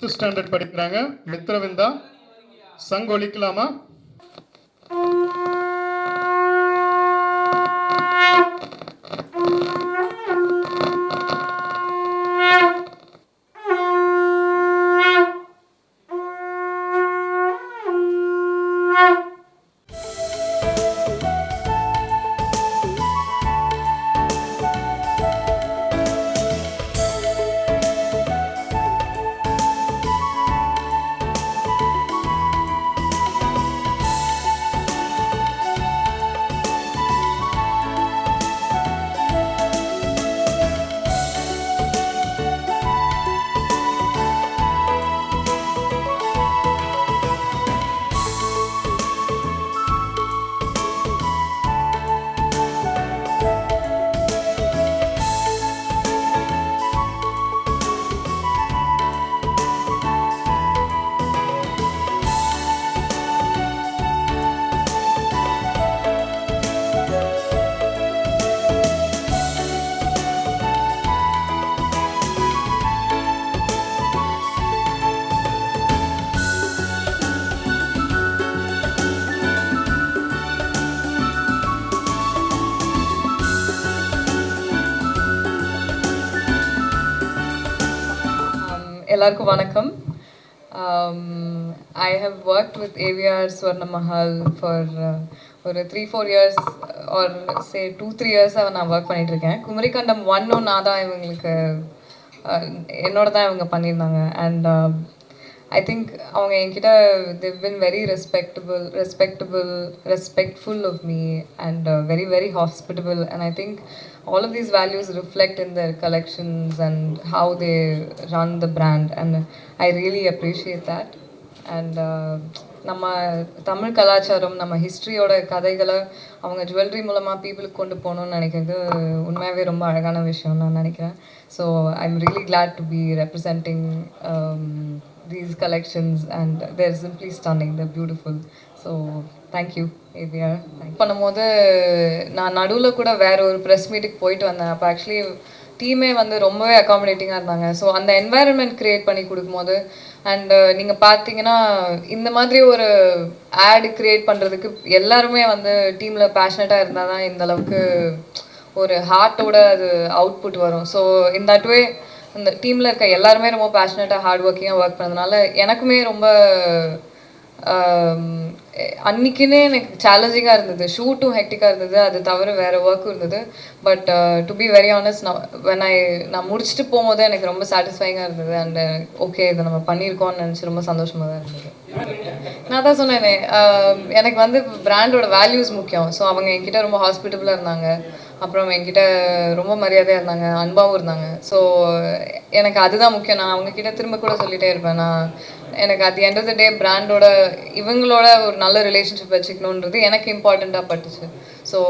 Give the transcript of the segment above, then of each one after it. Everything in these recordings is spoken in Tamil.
ஃபிஃப்த் ஸ்டாண்டர்ட் படிக்கிறாங்க மித்ரவிந்தா சங்கு ஒழிக்கலாமா எல்லாருக்கும் வணக்கம். I have work with AVR Swarna Mahal for ஒரு three four years or say two three இயர்ஸாக நான் ஒர்க் பண்ணிகிட்ருக்கேன் குமரிக்கண்டம் ஒன்னும் நான் தான் இவங்களுக்கு uh, என்னோட தான் இவங்க பண்ணியிருந்தாங்க. அண்ட் ஐ திங்க் அவங்க என்கிட்ட they've been very respectable respectable respectful of me and very very hospitable and I think all of these values reflect in their collections and how they run the brand and i really appreciate that. And uh, நம்ம தமிழ் கலாச்சாரம் நம்ம ஹிஸ்ட்ரியோட கதைகளை அவங்க ஜுவல்லரி மூலமாக பீப்புளுக்கு கொண்டு போகணும்னு நினைக்கிறது உண்மையாகவே ரொம்ப அழகான விஷயம் நான் நினைக்கிறேன். So I am really glad to be representing these collections and they're simply stunning the beautiful so thank you ஏவியா பண்ணும்போது நான் நடுவில் கூட வேற ஒரு ப்ரெஸ் மீட்டுக்கு போயிட்டு வந்தேன். அப்போ ஆக்சுவலி டீமே வந்து ரொம்பவே அகாமடேட்டிங்காக இருந்தாங்க. ஸோ அந்த என்வாயரன்மெண்ட் க்ரியேட் பண்ணி கொடுக்கும்போது அண்ட் uh, நீங்கள் பார்த்தீங்கன்னா இந்த மாதிரி ஒரு ஆடு க்ரியேட் பண்ணுறதுக்கு எல்லாருமே வந்து டீமில் பேஷனட்டாக இருந்தால் தான் இந்த அளவுக்கு ஒரு ஹார்ட்டோட அது அவுட்புட் வரும். ஸோ இன் தட் வே இந்த டீமில் இருக்க எல்லாருமே ரொம்ப பேஷனட்டாக ஹார்ட் ஒர்க்கிங்காக ஒர்க் பண்ணதுனால எனக்குமே ரொம்ப அன்னைக்குன்னே எனக்கு சேலஞ்சிங்காக இருந்தது. ஷூட்டும் ஹெக்டிக்காக இருந்தது. அது தவிர வேறு ஒர்க்கும் இருந்தது. But to be very honest நான் வென் ஐ நான் முடிச்சுட்டு போகும்போது எனக்கு ரொம்ப சாட்டிஸ்ஃபைங்காக இருந்தது. அண்ட் ஓகே இதை நம்ம பண்ணியிருக்கோம்னு நினச்சி ரொம்ப சந்தோஷமாக தான் இருந்தது. நான் தான் சொன்னேனே எனக்கு வந்து பிராண்டோட வேல்யூஸ் முக்கியம். ஸோ அவங்க என்கிட்ட ரொம்ப ஹாஸ்பிட்டபுளாக இருந்தாங்க. அப்புறம் என்கிட்ட ரொம்ப மரியாதையாக இருந்தாங்க அன்பாகவும் இருந்தாங்க. ஸோ எனக்கு அதுதான் முக்கியம். நான் அவங்க கிட்ட திரும்ப கூட சொல்லிட்டே இருப்பேன். நான் எனக்கு at the end of the டே பிராண்டோட இவங்களோட ஒரு நல்ல ரிலேஷன்ஷிப் வச்சுக்கணுன்றது எனக்கு இம்பார்ட்டண்ட்டாக பட்டுச்சு. ஸோ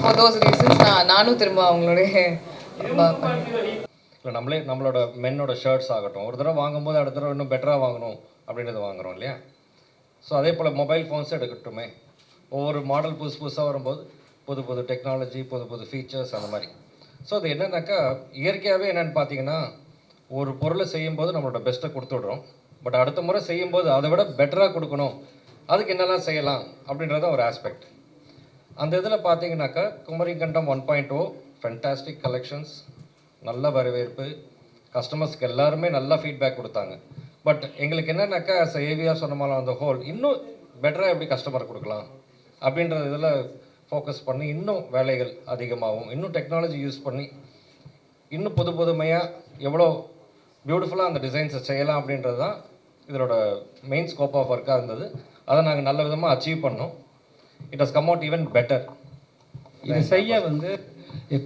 ஃபார் தோஸ் ரீசன்ஸ் நான் நானும் திரும்ப அவங்களோடைய இல்லை நம்மளே நம்மளோட மென்னோட ஷர்ட்ஸ் ஆகட்டும். ஒரு தடவை வாங்கும்போது அடுத்த தடவை இன்னும் பெட்டராக வாங்கணும் அப்படின்றது வாங்குறோம் இல்லையா? ஸோ அதே போல் மொபைல் ஃபோன்ஸ் எடுக்கட்டுமே. ஒவ்வொரு மாடல் புதுசு புதுசாக வரும்போது புது புது டெக்னாலஜி புது புது ஃபீச்சர்ஸ் அந்த மாதிரி. ஸோ அது என்னென்னாக்கா இயற்கையாகவே என்னென்னு பார்த்தீங்கன்னா ஒரு பொருளை செய்யும்போது நம்மளோட பெஸ்ட்டை கொடுத்துடுறோம் பட் அடுத்த முறை செய்யும்போது அதை விட பெட்டராக கொடுக்கணும். அதுக்கு என்னெல்லாம் செய்யலாம் அப்படின்றத ஒரு ஆஸ்பெக்ட் அந்த இதில் பார்த்தீங்கன்னாக்கா Kumarikandam one point o oh, fantastic collections நல்ல வரவேற்பு கஸ்டமர்ஸ்க்கு எல்லாருமே நல்ல ஃபீட்பேக் கொடுத்தாங்க. பட் எங்களுக்கு என்னென்னாக்கா as சொன்ன மாதிரி அந்த ஹோல் இன்னும் பெட்டராக எப்படி கஸ்டமர் கொடுக்கலாம் அப்படின்ற இதில் ஃபோக்கஸ் பண்ணி இன்னும் வேலைகள் அதிகமாகும். இன்னும் டெக்னாலஜி யூஸ் பண்ணி இன்னும் புது புதுமையாக எவ்வளோ பியூட்டிஃபுல்லாக அந்த டிசைன்ஸை செய்யலாம் அப்படின்றது தான் இதனோட மெயின் ஸ்கோப் ஆஃப் ஒர்க்காக இருந்தது. அதை நாங்கள் நல்ல விதமாக அச்சீவ் பண்ணோம். It has come out even better இதை செய்ய வந்து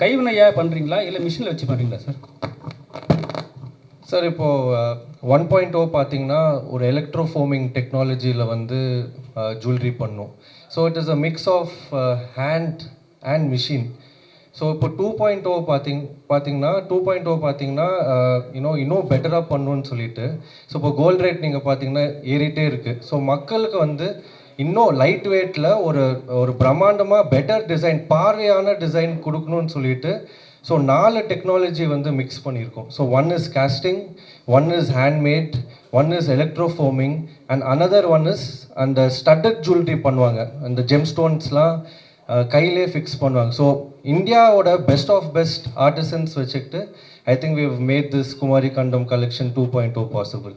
கைவினையாக பண்ணுறீங்களா இல்லை மிஷினில் வச்சு பண்ணுறீங்களா சார் சார் இப்போது ஒன் oh பாயிண்ட் ஓ பார்த்தீங்கன்னா ஒரு எலக்ட்ரோஃபோமிங் டெக்னாலஜியில் வந்து ஜுவல்லரி பண்ணும். So it is a mix of hand and machine so இப்போ டூ oh பாயிண்ட் ஓ பார்த்திங் பார்த்தீங்கன்னா டூ oh பாயிண்ட் ஓ பார்த்தீங்கன்னா இன்னும் இன்னும் பெட்டராக பண்ணுன்னு சொல்லிட்டு ஸோ இப்போ கோல்ட் ரேட் நீங்கள் பார்த்தீங்கன்னா ஏறிட்டே இருக்குது ஸோ மக்களுக்கு வந்து இன்னும் லைட் வெயிட்டில் ஒரு ஒரு பிரம்மாண்டமாக பெட்டர் டிசைன் பார்வையான டிசைன் கொடுக்கணும்னு சொல்லிட்டு ஸோ நாலு டெக்னாலஜி வந்து மிக்ஸ் பண்ணியிருக்கோம். So one is casting one is handmade one is electroforming and another one is அந்த ஸ்டட்டட் ஜுவல்லரி பண்ணுவாங்க. அந்த ஜெம் ஸ்டோன்ஸ்லாம் கையிலே ஃபிக்ஸ் பண்ணுவாங்க. ஸோ இந்தியாவோட பெஸ்ட் ஆஃப் பெஸ்ட் ஆர்டிசன்ஸ் வச்சுக்கிட்டு I think we made this Kumari Kandam collection two point two possible